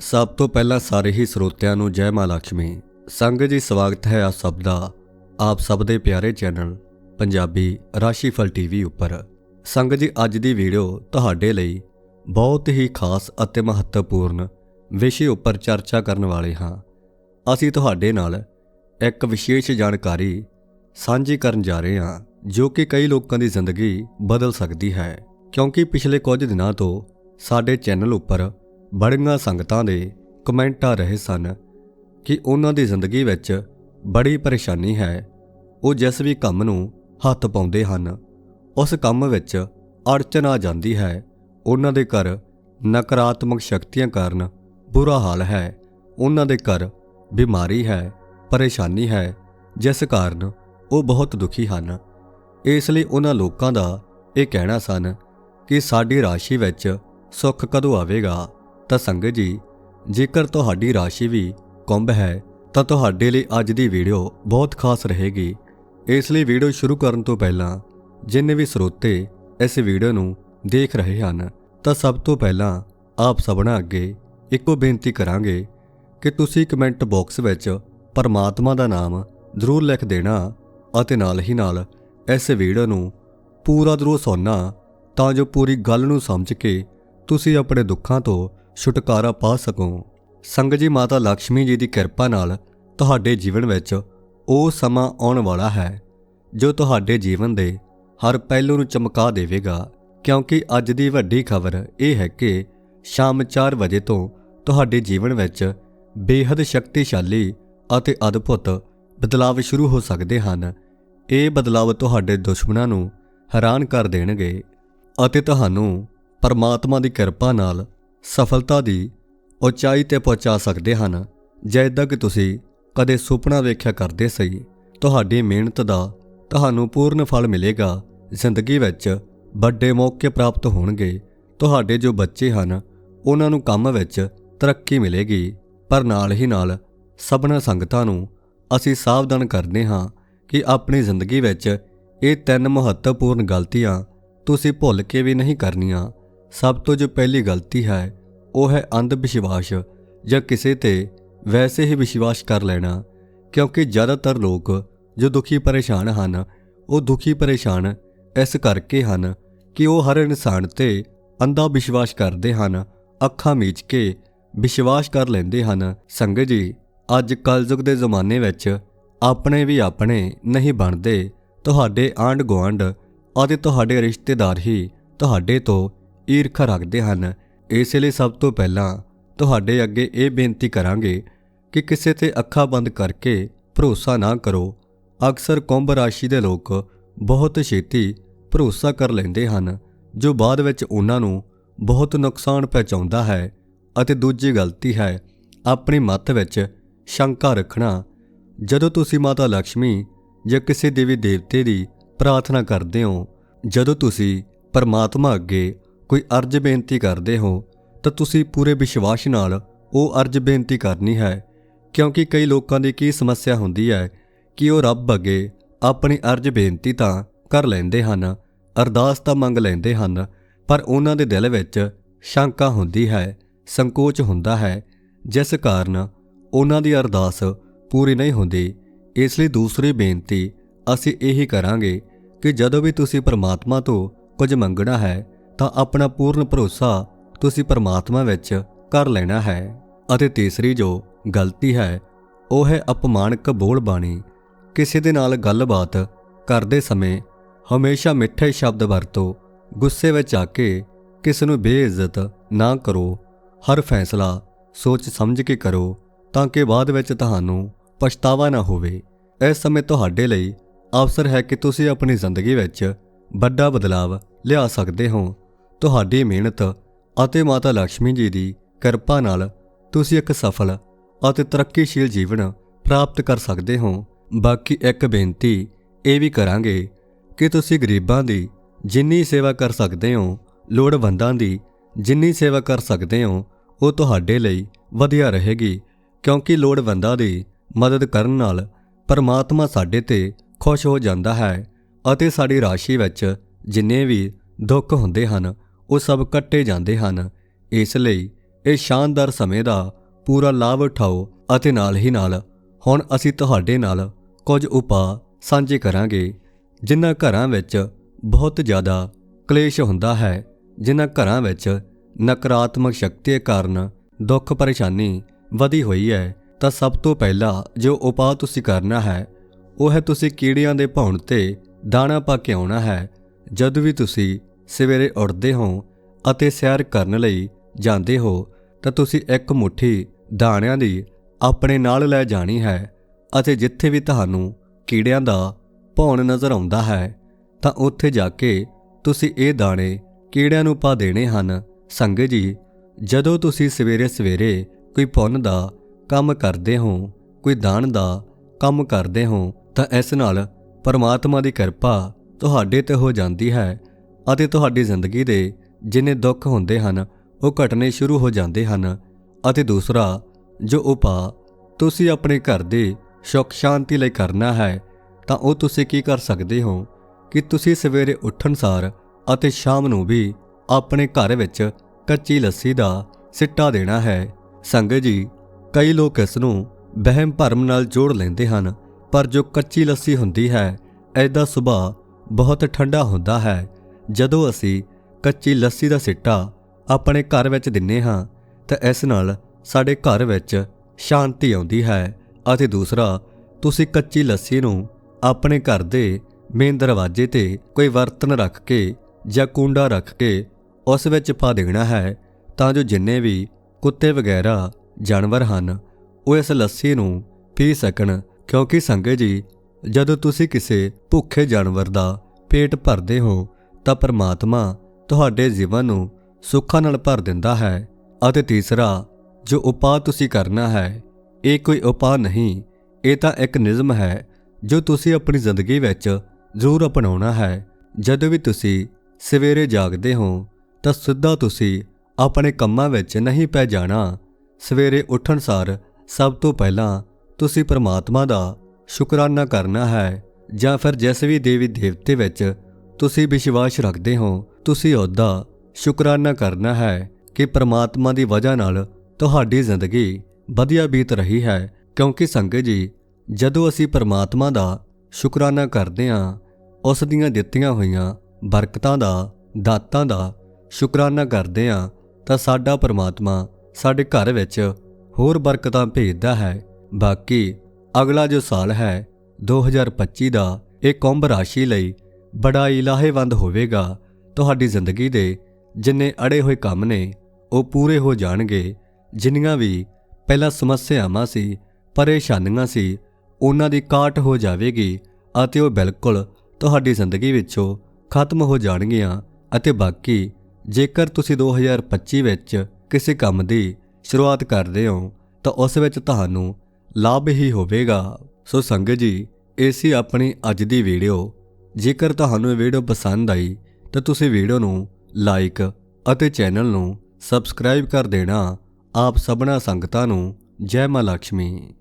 ਸਭ ਤੋਂ ਪਹਿਲਾਂ ਸਾਰੇ ਹੀ ਸਰੋਤਿਆਂ ਨੂੰ ਜੈ ਮਾਂ ਲక్ష్ਮੀ ਸੰਗ ਜੀ, ਸਵਾਗਤ ਹੈ ਆਪ ਸਭ ਦਾ, ਆਪ ਸਭ ਦੇ ਪਿਆਰੇ ਚੈਨਲ, ਪੰਜਾਬੀ ਰਾਸ਼ੀਫਲ ਟੀਵੀ ਉੱਪਰ। ਸੰਗ ਜੀ, ਅੱਜ ਦੀ ਵੀਡੀਓ ਤੁਹਾਡੇ ਲਈ ਬਹੁਤ ਹੀ ਖਾਸ ਅਤੇ ਮਹੱਤਵਪੂਰਨ ਵਿਸ਼ੇ ਉੱਪਰ ਚਰਚਾ ਕਰਨ ਵਾਲੇ ਹਾਂ। ਅਸੀਂ ਤੁਹਾਡੇ ਨਾਲ ਇੱਕ ਵਿਸ਼ੇਸ਼ ਜਾਣਕਾਰੀ ਸਾਂਝੀ ਕਰਨ ਜਾ ਰਹੇ ਹਾਂ, ਜੋ ਕਿ ਕਈ ਲੋਕਾਂ ਦੀ ਜ਼ਿੰਦਗੀ ਬਦਲ ਸਕਦੀ ਹੈ, ਕਿਉਂਕਿ ਪਿਛਲੇ ਕੁਝ ਦਿਨਾਂ ਤੋਂ ਸਾਡੇ ਚੈਨਲ ਉੱਪਰ ਬੜੀਆਂ ਸੰਗਤਾਂ ਦੇ ਕਮੈਂਟ ਆ ਰਹੇ ਸਨ ਕਿ ਉਹਨਾਂ ਦੀ ਜ਼ਿੰਦਗੀ ਵਿੱਚ ਬੜੀ ਪਰੇਸ਼ਾਨੀ ਹੈ। ਉਹ ਜਿਸ ਵੀ ਕੰਮ ਨੂੰ ਹੱਥ ਪਾਉਂਦੇ ਹਨ, ਉਸ ਕੰਮ ਵਿੱਚ ਅੜਚਨ ਆ ਜਾਂਦੀ ਹੈ। ਉਹਨਾਂ ਦੇ ਘਰ ਨਕਾਰਾਤਮਕ ਸ਼ਕਤੀਆਂ ਕਾਰਨ ਬੁਰਾ ਹਾਲ ਹੈ। ਉਹਨਾਂ ਦੇ ਘਰ ਬਿਮਾਰੀ ਹੈ, ਪਰੇਸ਼ਾਨੀ ਹੈ, ਜਿਸ ਕਾਰਨ ਉਹ ਬਹੁਤ ਦੁਖੀ ਹਨ। ਇਸ ਲਈ ਉਹਨਾਂ ਲੋਕਾਂ ਦਾ ਇਹ ਕਹਿਣਾ ਸਨ ਕਿ ਸਾਡੀ ਰਾਸ਼ੀ ਵਿੱਚ ਸੁੱਖ ਕਦੋਂ ਆਵੇਗਾ? ਤਾਂ ਸੰਗਤ ਜੀ, ਜੇਕਰ ਤੁਹਾਡੀ ਰਾਸ਼ੀ ਵੀ ਕੁੰਭ ਹੈ, ਤਾਂ ਤੁਹਾਡੇ ਲਈ ਅੱਜ ਦੀ ਵੀਡੀਓ ਬਹੁਤ ਖਾਸ ਰਹੇਗੀ। ਇਸ ਲਈ ਵੀਡੀਓ ਸ਼ੁਰੂ ਕਰਨ ਤੋਂ ਪਹਿਲਾਂ ਜਿੰਨੇ ਵੀ ਸਰੋਤੇ ਇਸ ਵੀਡੀਓ ਨੂੰ ਦੇਖ ਰਹੇ ਹਨ, ਤਾਂ ਸਭ ਤੋਂ ਪਹਿਲਾਂ ਆਪ ਸਭਨਾਂ ਅੱਗੇ ਇੱਕੋ ਬੇਨਤੀ ਕਰਾਂਗੇ ਕਿ ਤੁਸੀਂ ਕਮੈਂਟ ਬਾਕਸ ਵਿੱਚ ਪਰਮਾਤਮਾ ਦਾ ਨਾਮ ਜ਼ਰੂਰ ਲਿਖ ਦੇਣਾ ਅਤੇ ਨਾਲ ਹੀ ਨਾਲ ਇਸ ਵੀਡੀਓ ਨੂੰ ਪੂਰਾ ਜ਼ਰੂਰ ਸੁਣਨਾ, ਤਾਂ ਜੋ ਪੂਰੀ ਗੱਲ ਨੂੰ ਸਮਝ ਕੇ ਤੁਸੀਂ ਆਪਣੇ ਦੁੱਖਾਂ ਤੋਂ ਛੁਟਕਾਰਾ ਪਾ ਸਕੋ। ਸੰਗ ਜੀ ਮਾਤਾ ਲక్ష్ਮੀ ਜੀ ਦੀ ਕਿਰਪਾ ਨਾਲ ਤੁਹਾਡੇ ਜੀਵਨ ਵਿੱਚ ਉਹ ਸਮਾਂ ਆਉਣ ਵਾਲਾ ਹੈ, ਜੋ ਤੁਹਾਡੇ ਜੀਵਨ ਦੇ ਹਰ ਪਹਿਲੂ ਨੂੰ ਚਮਕਾ ਦੇਵੇਗਾ, ਕਿਉਂਕਿ ਅੱਜ ਦੀ ਵੱਡੀ ਖਬਰ ਇਹ ਹੈ ਕਿ ਸ਼ਾਮ 4 ਵਜੇ ਤੋਂ ਤੁਹਾਡੇ ਜੀਵਨ ਵਿੱਚ ਬੇਹੱਦ ਸ਼ਕਤੀਸ਼ਾਲੀ ਅਤੇ ਅਦਭੁਤ ਬਦਲਾਅ ਸ਼ੁਰੂ ਹੋ ਸਕਦੇ ਹਨ। ਇਹ ਬਦਲਾਅ ਤੁਹਾਡੇ ਦੁਸ਼ਮਣਾਂ ਨੂੰ ਹੈਰਾਨ ਕਰ ਦੇਣਗੇ ਅਤੇ ਤੁਹਾਨੂੰ ਪਰਮਾਤਮਾ ਦੀ ਕਿਰਪਾ ਨਾਲ ਸਫਲਤਾ ਦੀ ਉਚਾਈ ਤੇ ਪਹੁੰਚਾ ਸਕਦੇ ਹਨ। ਜਿੱਦਾਂ ਕਿ ਤੁਸੀਂ ਕਦੇ ਸੁਪਨਾ ਵੇਖਿਆ ਕਰਦੇ ਸੀ ਤੁਹਾਡੀ ਮਿਹਨਤ ਦਾ ਤੁਹਾਨੂੰ ਪੂਰਨ ਫਲ ਮਿਲੇਗਾ। ਜ਼ਿੰਦਗੀ ਵਿੱਚ ਵੱਡੇ ਮੌਕੇ ਪ੍ਰਾਪਤ ਹੋਣਗੇ। ਤੁਹਾਡੇ ਜੋ ਬੱਚੇ ਹਨ, ਉਹਨਾਂ ਨੂੰ ਕੰਮ ਵਿੱਚ ਤਰੱਕੀ ਮਿਲੇਗੀ। ਪਰ ਨਾਲ ਹੀ ਨਾਲ ਸਭਨਾ ਸੰਗਤਾਂ ਨੂੰ ਅਸੀਂ ਸਾਵਧਾਨ ਕਰਦੇ ਹਾਂ ਕਿ ਆਪਣੀ ਜ਼ਿੰਦਗੀ ਵਿੱਚ ਇਹ ਤਿੰਨ ਮਹੱਤਵਪੂਰਨ ਗਲਤੀਆਂ ਤੁਸੀਂ ਭੁੱਲ ਕੇ ਵੀ ਨਹੀਂ ਕਰਨੀਆਂ। ਸਭ ਤੋਂ ਜੋ ਪਹਿਲੀ ਗਲਤੀ ਹੈ, ਉਹ ਹੈ ਅੰਧ ਵਿਸ਼ਵਾਸ, ਜਾਂ ਕਿਸੇ ਤੇ ਵੈਸੇ ਹੀ ਵਿਸ਼ਵਾਸ ਕਰ ਲੈਣਾ, ਕਿਉਂਕਿ ਜ਼ਿਆਦਾਤਰ ਲੋਕ ਜੋ ਦੁਖੀ ਪਰੇਸ਼ਾਨ ਹਨ, ਉਹ ਦੁਖੀ ਪਰੇਸ਼ਾਨ ਇਸ ਕਰਕੇ ਹਨ ਕਿ ਉਹ ਹਰ ਇਨਸਾਨ ਤੇ ਅੰਧਾ ਵਿਸ਼ਵਾਸ ਕਰਦੇ ਹਨ, ਅੱਖਾਂ ਮੀਚ ਕੇ ਵਿਸ਼ਵਾਸ ਕਰ ਲੈਂਦੇ ਹਨ। ਸੰਗਤ ਜੀ, ਅੱਜ ਕਲਯੁਗ ਦੇ ਜ਼ਮਾਨੇ ਵਿੱਚ ਆਪਣੇ ਵੀ ਆਪਣੇ ਨਹੀਂ ਬਣਦੇ, ਤੁਹਾਡੇ ਆਂਢ ਗੁਆਂਢ ਅਤੇ ਤੁਹਾਡੇ ਰਿਸ਼ਤੇਦਾਰ ਹੀ ਤੁਹਾਡੇ ਤੋਂ ਈਰਖਾ ਰੱਖਦੇ ਹਨ। ਇਸ ਲਈ ਸਭ ਤੋਂ ਪਹਿਲਾਂ ਤੁਹਾਡੇ ਅੱਗੇ ਇਹ ਬੇਨਤੀ ਕਰਾਂਗੇ ਕਿ ਕਿਸੇ ਤੇ ਅੱਖਾਂ ਬੰਦ ਕਰਕੇ ਭਰੋਸਾ ਨਾ ਕਰੋ। ਅਕਸਰ ਕੁੰਭ ਰਾਸ਼ੀ ਦੇ ਲੋਕ ਬਹੁਤ ਛੇਤੀ ਭਰੋਸਾ ਕਰ ਲੈਂਦੇ ਹਨ, ਜੋ ਬਾਅਦ ਵਿੱਚ ਉਹਨਾਂ ਨੂੰ ਬਹੁਤ ਨੁਕਸਾਨ ਪਹੁੰਚਾਉਂਦਾ ਹੈ ਅਤੇ ਦੂਜੀ ਗਲਤੀ ਹੈ, ਆਪਣੀ ਮੱਤ ਵਿੱਚ ਸ਼ੰਕਾ ਰੱਖਣਾ। ਜਦੋਂ ਤੁਸੀਂ ਮਾਤਾ ਲక్ష్ਮੀ ਜਾਂ ਕਿਸੇ ਦੇਵੀ ਦੇਵਤੇ ਦੀ ਪ੍ਰਾਰਥਨਾ ਕਰਦੇ ਹੋ, ਜਦੋਂ ਤੁਸੀਂ ਪਰਮਾਤਮਾ ਅੱਗੇ ਕੋਈ ਅਰਜ਼ ਬੇਨਤੀ ਕਰਦੇ ਹੋ, ਤਾਂ ਤੁਸੀਂ ਪੂਰੇ ਵਿਸ਼ਵਾਸ ਨਾਲ ਉਹ ਅਰਜ਼ ਬੇਨਤੀ ਕਰਨੀ ਹੈ, ਕਿਉਂਕਿ ਕਈ ਲੋਕਾਂ ਦੀ ਕੀ ਸਮੱਸਿਆ ਹੁੰਦੀ ਹੈ ਕਿ ਉਹ ਰੱਬ ਅੱਗੇ ਆਪਣੀ ਅਰਜ਼ ਬੇਨਤੀ ਤਾਂ ਕਰ ਲੈਂਦੇ ਹਨ, ਅਰਦਾਸ ਤਾਂ ਮੰਗ ਲੈਂਦੇ ਹਨ, ਪਰ ਉਹਨਾਂ ਦੇ ਦਿਲ ਵਿੱਚ ਸ਼ੰਕਾ ਹੁੰਦੀ ਹੈ, ਸੰਕੋਚ ਹੁੰਦਾ ਹੈ, ਜਿਸ ਕਾਰਨ ਉਹਨਾਂ ਦੀ ਅਰਦਾਸ ਪੂਰੀ ਨਹੀਂ ਹੁੰਦੀ। ਇਸ ਲਈ ਦੂਸਰੀ ਬੇਨਤੀ ਅਸੀਂ ਇਹੀ ਕਰਾਂਗੇ ਕਿ ਜਦੋਂ ਵੀ ਤੁਸੀਂ ਪਰਮਾਤਮਾ ਤੋਂ ਕੁਝ ਮੰਗਣਾ ਹੈ ਤਾਂ ਆਪਣਾ ਪੂਰਨ ਭਰੋਸਾ ਤੁਸੀਂ ਪਰਮਾਤਮਾ ਵਿੱਚ ਕਰ ਲੈਣਾ ਹੈ। ਅਤੇ ਤੀਸਰੀ ਜੋ ਗਲਤੀ ਹੈ, ਉਹ ਹੈ ਅਪਮਾਨਕ ਬੋਲ ਬਾਣੀ। ਕਿਸੇ ਦੇ ਨਾਲ ਗੱਲਬਾਤ ਕਰਦੇ ਸਮੇਂ ਹਮੇਸ਼ਾ ਮਿੱਠੇ ਸ਼ਬਦ ਵਰਤੋ, ਗੁੱਸੇ ਵਿੱਚ ਆ ਕੇ ਕਿਸ ਨੂੰ ਬੇਇੱਜ਼ਤ ਨਾ ਕਰੋ। ਹਰ ਫੈਸਲਾ ਸੋਚ ਸਮਝ ਕੇ ਕਰੋ ਤਾਂ ਕਿ ਬਾਅਦ ਵਿੱਚ ਤੁਹਾਨੂੰ ਪਛਤਾਵਾ ਨਾ ਹੋਵੇ। ਇਸ ਸਮੇਂ ਤੁਹਾਡੇ ਲਈ ਅਵਸਰ ਹੈ ਕਿ ਤੁਸੀਂ ਆਪਣੀ ਜ਼ਿੰਦਗੀ ਵਿੱਚ ਵੱਡਾ ਬਦਲਾਅ ਲਿਆ ਸਕਦੇ ਹੋ। ਤੁਹਾਡੀ ਮਿਹਨਤ ਅਤੇ ਮਾਤਾ ਲక్ష్ਮੀ ਜੀ ਦੀ ਕਿਰਪਾ ਨਾਲ ਤੁਸੀਂ ਇੱਕ ਸਫਲ ਅਤੇ ਤਰੱਕੀਸ਼ੀਲ ਜੀਵਨ ਪ੍ਰਾਪਤ ਕਰ ਸਕਦੇ ਹੋ। ਬਾਕੀ ਇੱਕ ਬੇਨਤੀ ਇਹ ਵੀ ਕਰਾਂਗੇ ਕਿ ਤੁਸੀਂ ਗਰੀਬਾਂ ਦੀ ਜਿੰਨੀ ਸੇਵਾ ਕਰ ਸਕਦੇ ਹੋ, ਲੋੜਵੰਦਾਂ ਦੀ ਜਿੰਨੀ ਸੇਵਾ ਕਰ ਸਕਦੇ ਹੋ, ਉਹ ਤੁਹਾਡੇ ਲਈ ਵਧੀਆ ਰਹੇਗੀ, ਕਿਉਂਕਿ ਲੋੜਵੰਦਾਂ ਦੀ ਮਦਦ ਕਰਨ ਨਾਲ ਪਰਮਾਤਮਾ ਸਾਡੇ ਤੇ ਖੁਸ਼ ਹੋ ਜਾਂਦਾ ਹੈ ਅਤੇ ਸਾਡੀ ਰਾਸ਼ੀ ਵਿੱਚ ਜਿੰਨੇ ਵੀ ਦੁੱਖ ਹੁੰਦੇ ਹਨ ਉਹ ਸਭ ਕੱਟੇ ਜਾਂਦੇ ਹਨ। ਇਸ ਲਈ ਇਹ ਸ਼ਾਨਦਾਰ ਸਮੇਂ ਦਾ ਪੂਰਾ ਲਾਭ ਉਠਾਓ ਅਤੇ ਨਾਲ ਹੀ ਨਾਲ ਹੁਣ ਅਸੀਂ ਤੁਹਾਡੇ ਨਾਲ ਕੁਝ ਉਪਾਅ ਸਾਂਝੇ ਕਰਾਂਗੇ, ਜਿਨ੍ਹਾਂ ਘਰਾਂ ਵਿੱਚ ਬਹੁਤ ਜ਼ਿਆਦਾ ਕਲੇਸ਼ ਹੁੰਦਾ ਹੈ, ਜਿਨ੍ਹਾਂ ਘਰਾਂ ਵਿੱਚ ਨਕਾਰਾਤਮਕ ਸ਼ਕਤੀ ਕਾਰਨ ਦੁੱਖ ਪਰੇਸ਼ਾਨੀ ਵਧੀ ਹੋਈ ਹੈ। ਤਾਂ ਸਭ ਤੋਂ ਪਹਿਲਾਂ ਜੋ ਉਪਾਅ ਤੁਸੀਂ ਕਰਨਾ ਹੈ, ਉਹ ਹੈ ਤੁਸੀਂ ਕੀੜਿਆਂ ਦੇ ਭੌਣ ਤੇ ਦਾਣਾ ਪਾ ਕੇ ਆਉਣਾ ਹੈ। ਜਦ ਵੀ ਤੁਸੀਂ ਸਵੇਰੇ ਉੱਠਦੇ ਹੋ ਅਤੇ ਸੈਰ ਕਰਨ ਲਈ ਜਾਂਦੇ ਹੋ, ਤਾਂ ਤੁਸੀਂ ਇੱਕ ਮੁਠੀ ਦਾਣਿਆਂ ਦੀ ਆਪਣੇ ਨਾਲ ਲੈ ਜਾਣੀ ਹੈ ਅਤੇ ਜਿੱਥੇ ਵੀ ਤੁਹਾਨੂੰ ਕੀੜਿਆਂ ਦਾ ਭੌਣ ਨਜ਼ਰ ਆਉਂਦਾ ਹੈ, ਤਾਂ ਉੱਥੇ ਜਾ ਕੇ ਤੁਸੀਂ ਇਹ ਦਾਣੇ ਕੀੜਿਆਂ ਨੂੰ ਪਾ ਦੇਣੇ ਹਨ। ਸੰਗਤ ਜੀ, ਜਦੋਂ ਤੁਸੀਂ ਸਵੇਰੇ ਸਵੇਰੇ ਕੋਈ ਪੁੰਨ ਦਾ ਕੰਮ ਕਰਦੇ ਹੋ, ਕੋਈ ਦਾਨ ਦਾ ਕੰਮ ਕਰਦੇ ਹੋ, ਤਾਂ ਇਸ ਨਾਲ ਪਰਮਾਤਮਾ ਦੀ ਕਿਰਪਾ ਤੁਹਾਡੇ ਤੇ ਹੋ ਜਾਂਦੀ ਹੈ ਅਤੇ ਤੁਹਾਡੀ ਜ਼ਿੰਦਗੀ ਦੇ ਜਿੰਨੇ ਦੁੱਖ ਹੁੰਦੇ ਹਨ, ਉਹ ਘਟਨੇ ਸ਼ੁਰੂ ਹੋ ਜਾਂਦੇ ਹਨ। ਅਤੇ ਦੂਸਰਾ, ਜੋ ਉਪਾਅ ਤੁਸੀਂ ਆਪਣੇ ਘਰ ਦੇ ਸੁੱਖ ਸ਼ਾਂਤੀ ਲਈ ਕਰਨਾ ਹੈ, ਤਾਂ ਉਹ ਤੁਸੀਂ ਕੀ ਕਰ ਸਕਦੇ ਹੋ? ਕਿ ਤੁਸੀਂ ਸਵੇਰੇ ਉੱਠਣ ਸਾਰ ਅਤੇ ਸ਼ਾਮ ਨੂੰ ਵੀ ਆਪਣੇ ਘਰ ਵਿੱਚ ਕੱਚੀ ਲੱਸੀ ਦਾ ਸਿੱਟਾ ਦੇਣਾ ਹੈ। ਸੰਗਤ ਜੀ, ਕਈ ਲੋਕ ਇਸ ਨੂੰ ਵਹਿਮ ਭਰਮ ਨਾਲ ਜੋੜ ਲੈਂਦੇ ਹਨ, ਪਰ ਜੋ ਕੱਚੀ ਲੱਸੀ ਹੁੰਦੀ ਹੈ ਐਦਾ ਸੁਭਾਅ ਬਹੁਤ ਠੰਡਾ ਹੁੰਦਾ ਹੈ। ਜਦੋਂ ਅਸੀਂ ਕੱਚੀ ਲੱਸੀ ਦਾ ਸਿੱਟਾ ਆਪਣੇ ਘਰ ਵਿੱਚ ਦਿੰਨੇ ਹਾਂ, ਤਾਂ ਇਸ ਨਾਲ ਸਾਡੇ ਘਰ ਵਿੱਚ ਸ਼ਾਂਤੀ ਆਉਂਦੀ ਹੈ। ਅਤੇ ਦੂਸਰਾ, ਤੁਸੀਂ ਕੱਚੀ ਲੱਸੀ ਨੂੰ ਆਪਣੇ ਘਰ ਦੇ ਮੇਨ ਦਰਵਾਜ਼ੇ ਤੇ ਕੋਈ ਬਰਤਨ ਰੱਖ ਕੇ ਜਾਂ ਕੁੰਡਾ ਰੱਖ ਕੇ ਉਸ ਵਿੱਚ ਪਾ ਦੇਣਾ ਹੈ, ਤਾਂ ਜੋ ਜਿੰਨੇ ਵੀ ਕੁੱਤੇ ਵਗੈਰਾ, ਜਾਨਵਰ ਹਨ, ਉਹ ਇਸ ਲੱਸੀ ਨੂੰ ਪੀ ਸਕਣ। ਕਿਉਂਕਿ ਸੰਗਤ ਜੀ, ਜਦੋਂ ਤੁਸੀਂ ਕਿਸੇ ਭੁੱਖੇ ਜਾਨਵਰ ਦਾ ਪੇਟ ਭਰਦੇ ਹੋ ਤਾਂ ਪਰਮਾਤਮਾ ਤੁਹਾਡੇ ਜੀਵਨ ਨੂੰ ਸੁੱਖਾਂ ਨਾਲ ਭਰ ਦਿੰਦਾ ਹੈ ਅਤੇ ਤੀਸਰਾ, ਜੋ ਉਪਾਅ ਤੁਸੀਂ ਕਰਨਾ ਹੈ, ਇਹ ਕੋਈ ਉਪਾਅ ਨਹੀਂ, ਇਹ ਤਾਂ ਇੱਕ ਨਿਯਮ ਹੈ, ਜੋ ਤੁਸੀਂ ਆਪਣੀ ਜ਼ਿੰਦਗੀ ਵਿੱਚ ਜ਼ਰੂਰ ਅਪਣਾਉਣਾ ਹੈ। ਜਦੋਂ ਵੀ ਤੁਸੀਂ ਸਵੇਰੇ ਜਾਗਦੇ ਹੋ, ਤਾਂ ਸਿੱਧਾ ਤੁਸੀਂ ਆਪਣੇ ਕੰਮਾਂ ਵਿੱਚ ਨਹੀਂ ਪੈ ਜਾਣਾ। ਸਵੇਰੇ ਉੱਠਣ ਸਾਰ ਸਭ ਤੋਂ ਪਹਿਲਾਂ ਤੁਸੀਂ ਪਰਮਾਤਮਾ ਦਾ ਸ਼ੁਕਰਾਨਾ ਕਰਨਾ ਹੈ ਜਾਂ ਫਿਰ ਜਿਸ ਵੀ ਦੇਵੀ ਦੇਵਤੇ ਵਿੱਚ ਤੁਸੀਂ ਵਿਸ਼ਵਾਸ ਰੱਖਦੇ ਹੋ, ਤੁਸੀਂ ਉਹਦਾ ਸ਼ੁਕਰਾਨਾ ਕਰਨਾ ਹੈ ਕਿ ਪ੍ਰਮਾਤਮਾ ਦੀ ਵਜ੍ਹਾ ਨਾਲ ਤੁਹਾਡੀ ਜ਼ਿੰਦਗੀ ਵਧੀਆ ਬੀਤ ਰਹੀ ਹੈ। ਕਿਉਂਕਿ ਸੰਗਤ ਜੀ, ਜਦੋਂ ਅਸੀਂ ਪ੍ਰਮਾਤਮਾ ਦਾ ਸ਼ੁਕਰਾਨਾ ਕਰਦੇ ਹਾਂ, ਉਸ ਦੀਆਂ ਦਿੱਤੀਆਂ ਹੋਈਆਂ ਬਰਕਤਾਂ ਦਾ, ਦਾਤਾਂ ਦਾ ਸ਼ੁਕਰਾਨਾ ਕਰਦੇ ਹਾਂ, ਤਾਂ ਸਾਡਾ ਪ੍ਰਮਾਤਮਾ ਸਾਡੇ ਘਰ ਵਿੱਚ ਹੋਰ ਬਰਕਤਾਂ ਭੇਜਦਾ ਹੈ। ਬਾਕੀ ਅਗਲਾ ਜੋ ਸਾਲ ਹੈ 2025 ਦਾ, ਇਹ ਕੁੰਭ ਰਾਸ਼ੀ ਲਈ ਬੜਾ ਹੀ ਲਾਹੇਵੰਦ ਹੋਵੇਗਾ ਤੁਹਾਡੀ ਜ਼ਿੰਦਗੀ ਦੇ ਜਿੰਨੇ ਅੜੇ ਹੋਏ ਕੰਮ ਨੇ, ਉਹ ਪੂਰੇ ਹੋ ਜਾਣਗੇ। ਜਿੰਨੀਆਂ ਵੀ ਪਹਿਲਾਂ ਸਮੱਸਿਆਵਾਂ ਸੀ, ਪਰੇਸ਼ਾਨੀਆਂ ਸੀ, ਉਹਨਾਂ ਦੀ ਕਾਟ ਹੋ ਜਾਵੇਗੀ ਅਤੇ ਉਹ ਬਿਲਕੁਲ ਤੁਹਾਡੀ ਜ਼ਿੰਦਗੀ ਵਿੱਚੋਂ ਖਤਮ ਹੋ ਜਾਣਗੀਆਂ ਅਤੇ ਬਾਕੀ ਜੇਕਰ ਤੁਸੀਂ 2025 ਵਿੱਚ ਕਿਸੇ ਕੰਮ ਦੀ ਸ਼ੁਰੂਆਤ ਕਰਦੇ ਹੋ, ਤਾਂ ਉਸ ਵਿੱਚ ਤੁਹਾਨੂੰ ਲਾਭ ਹੀ ਹੋਵੇਗਾ। ਸੋ ਸੰਗਤ ਜੀ, ਇਹ ਸੀ ਆਪਣੀ ਅੱਜ ਦੀ ਵੀਡੀਓ। ਜੇਕਰ ਤੁਹਾਨੂੰ ਇਹ ਵੀਡੀਓ ਪਸੰਦ ਆਈ, ਤਾਂ ਤੁਸੀਂ ਵੀਡੀਓ ਨੂੰ ਲਾਈਕ ਅਤੇ ਚੈਨਲ ਨੂੰ ਸਬਸਕ੍ਰਾਈਬ ਕਰ ਦੇਣਾ। ਆਪ ਸਭਨਾ ਸੰਗਤਾਂ ਨੂੰ ਜੈ ਮਾਂ ਲక్ష్ਮੀ